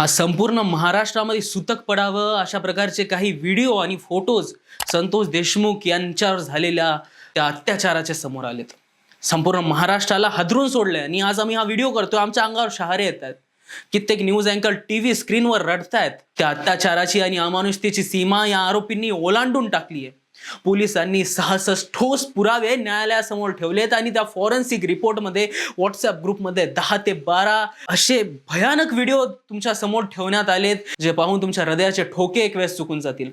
आज संपूर्ण महाराष्ट्रामध्ये सुतक पडावं अशा प्रकारचे काही व्हिडिओ आणि फोटोज संतोष देशमुख यांच्यावर झालेल्या त्या अत्याचाराच्या समोर आलेत. संपूर्ण महाराष्ट्राला हादरून सोडलंय आणि आज आम्ही हा व्हिडिओ करतोय. आमच्या अंगावर शहारे येत आहेत कित्येक न्यूज अँकर टीव्ही स्क्रीनवर रडतायत त्या अत्याचाराची आणि अमानुषतेची सीमा या आरोपींनी ओलांडून टाकली आहे पोलिसांनी सहासष्ट ठोस पुरावे न्यायालयासमोर ठेवलेत आणि त्या फॉरेन्सिक रिपोर्टमध्ये व्हॉट्सअप ग्रुपमध्ये दहा ते बारा असे भयानक व्हिडिओ तुमच्यासमोर ठेवण्यात आलेत जे पाहून तुमच्या हृदयाचे ठोके एक वेळेस चुकून जातील.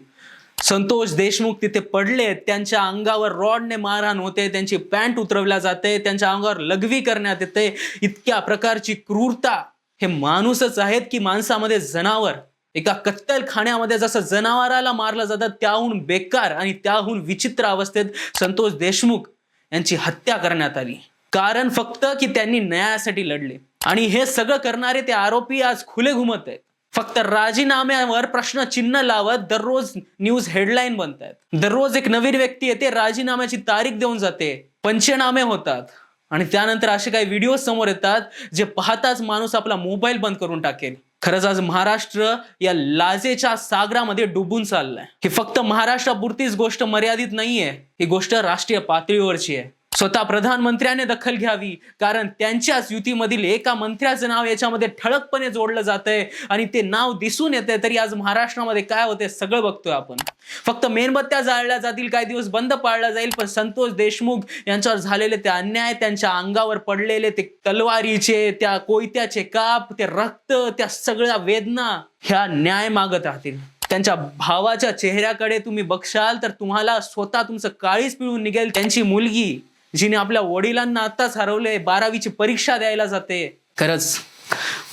संतोष देशमुख तिथे पडले त्यांच्या अंगावर रॉडने मारहाण होते त्यांची पॅन्ट उतरवल्या जाते त्यांच्या अंगावर लघवी करण्यात येते. इतक्या प्रकारची क्रूरता हे माणूसच आहेत की माणसामध्ये जनावर. एका कत्तलखान्यामध्ये जसं जनावराला मारलं जातं त्याहून बेकार आणि त्याहून विचित्र अवस्थेत संतोष देशमुख यांची हत्या करण्यात आली. कारण फक्त की त्यांनी न्यायासाठी लढले. आणि हे सगळं करणारे ते आरोपी आज खुले घुमत आहेत. फक्त राजीनाम्यावर प्रश्नचिन्ह लावत दररोज न्यूज हेडलाईन बनत आहेत दररोज एक नवीन व्यक्ती येते राजीनाम्याची तारीख देऊन जाते पंचनामे होतात. आणि त्यानंतर असे काही व्हिडिओ समोर येतात जे पाहताच माणूस आपला मोबाईल बंद करून टाकेल. खरंच आज महाराष्ट्र या लाजेच्या सागरामध्ये डुबून चाललाय. ही फक्त महाराष्ट्रापुरतीच गोष्ट मर्यादित नाहीये. ही गोष्ट राष्ट्रीय पातळीवरची आहे. स्वतः प्रधानमंत्र्याने दखल घ्यावी. कारण त्यांच्याच युतीमधील एका मंत्र्याचं नाव याच्यामध्ये ठळकपणे जोडलं जातंय. आणि ते नाव दिसून येते तरी आज महाराष्ट्रामध्ये काय होते सगळं बघतोय आपण. फक्त मेणबत्त्या जाळल्या जातील काही दिवस बंद पाळला जाईल पण संतोष देशमुख यांच्यावर झालेले ते अन्याय त्यांच्या अंगावर पडलेले ते तलवारीचे त्या कोयत्याचे काप ते रक्त त्या सगळ्या वेदना ह्या न्याय मागत राहतील. त्यांच्या भावाच्या चेहऱ्याकडे तुम्ही बघशाल तर तुम्हाला स्वतः तुमचं काळीच पिळून निघेल. त्यांची मुलगी जिने आपल्या वडिलांना आत्ताच हरवले बारावीची परीक्षा द्यायला जाते. खरंच.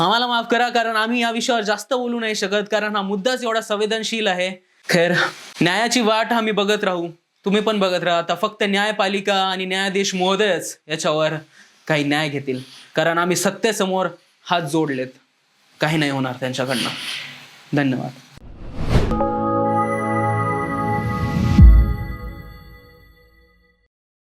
आम्हाला माफ करा कारण आम्ही या विषयावर जास्त बोलू नाही शकत कारण हा मुद्दाच एवढा संवेदनशील आहे. खैर न्यायाची वाट आम्ही बघत राहू. तुम्ही पण बघत राहा. आता फक्त न्यायपालिका आणि न्यायाधीश महोदयच याच्यावर काही न्याय घेतील. कारण आम्ही सत्तेसमोर हात जोडलेत. काही नाही होणार त्यांच्याकडनं. धन्यवाद.